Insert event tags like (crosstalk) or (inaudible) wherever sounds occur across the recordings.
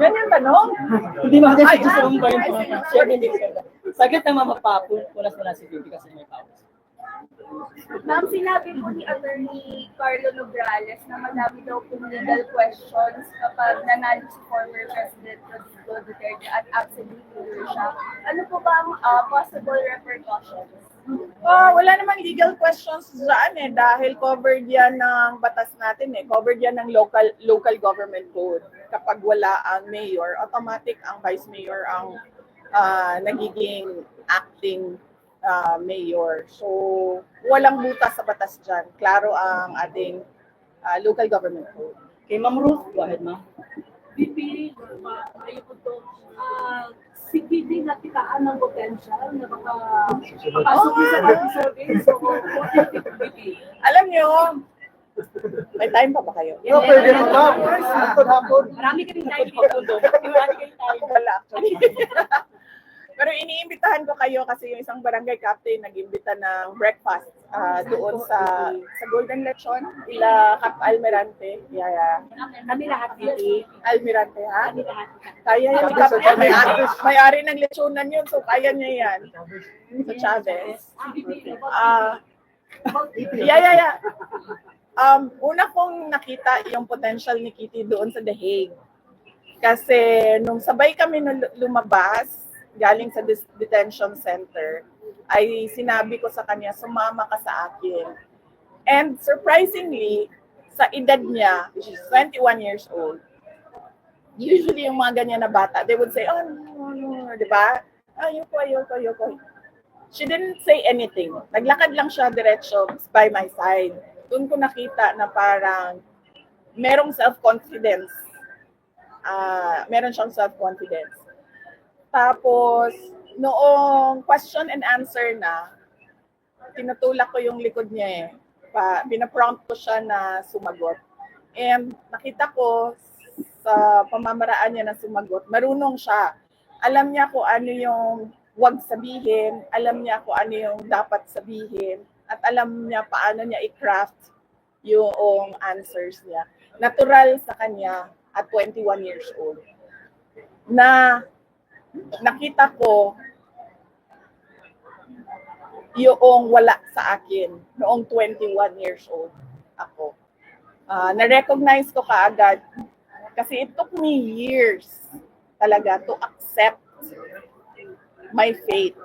Yan yung tanong. Hindi mo kasi Ay, gusto ah, mong ba yung ay, mga sige. share din dito. Saglit na mamapapo, punas mo na si Bibi kasi may pawis. Ma'am, sinabi po ni Attorney Carlo Nograles na madami daw po legal questions kapag nanalo si former President Rodrigo Duterte at absolute leader siya. Ano po ba ang ah, possible repercussions? Ah, wala namang legal questions dyan eh dahil covered yan ng batas natin eh. Covered yan ng local local government code. Kapag wala ang mayor, automatic ang vice mayor ang ah, nagiging acting ah, mayor. So, walang butas sa batas dyan. Klaro ang ating ah, local government code. Kay Ma'am Ruth, go ahead ma'am. BP, ayun po to, ah, si PD nakitaan ng potential na baka papasok sa party survey. So, what do you think, BP? Alam nyo, may time pa ba kayo? No, pwede rin ma'am. Hapon, hapon. Marami kaming time Todo. dito. Marami kayong tayo wala actually. (laughs) Pero iniimbitahan ko kayo kasi yung isang barangay captain nag-imbita ng breakfast ah, doon sa sa Golden Lechon, ila Cap Almirante. Yeah, yeah. Kami lahat, BP. Almirante, ha? Kami lahat. Kaya ni Captain. May, may ari ng lechonan yun, so kaya niya yan. Sa Chavez. Ah, yeah, yeah, yeah. Um, una kong nakita yung potential ni Kitty doon sa The Hague. Kasi nung sabay kami lumabas, galing sa detention center, ay sinabi ko sa kanya, sumama ka sa akin. And surprisingly, sa edad niya, which is 21 years old, usually yung mga ganyan na bata, they would say, oh, no, no, no, di ba? Ayoko, ayoko, ayoko. She didn't say anything. Naglakad lang siya diretso by my side. Doon ko nakita na parang merong self-confidence. Ah, meron siyang self-confidence. Tapos, noong question and answer na, tinutulak ko yung likod niya eh. Pa, pinaprompt ko siya na sumagot. And nakita ko sa pamamaraan niya na sumagot, marunong siya. Alam niya kung ano yung wag sabihin, alam niya kung ano yung dapat sabihin, at alam niya paano niya i-craft yung answers niya. Natural sa kanya at 21 years old. Na nakita ko yung wala sa akin noong 21 years old ako. Ah, na-recognize ko kaagad kasi it took me years talaga to accept my faith.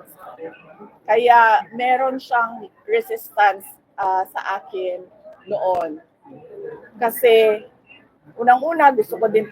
Kaya meron siyang resistance ah, sa akin noon. Kasi unang-una gusto ko din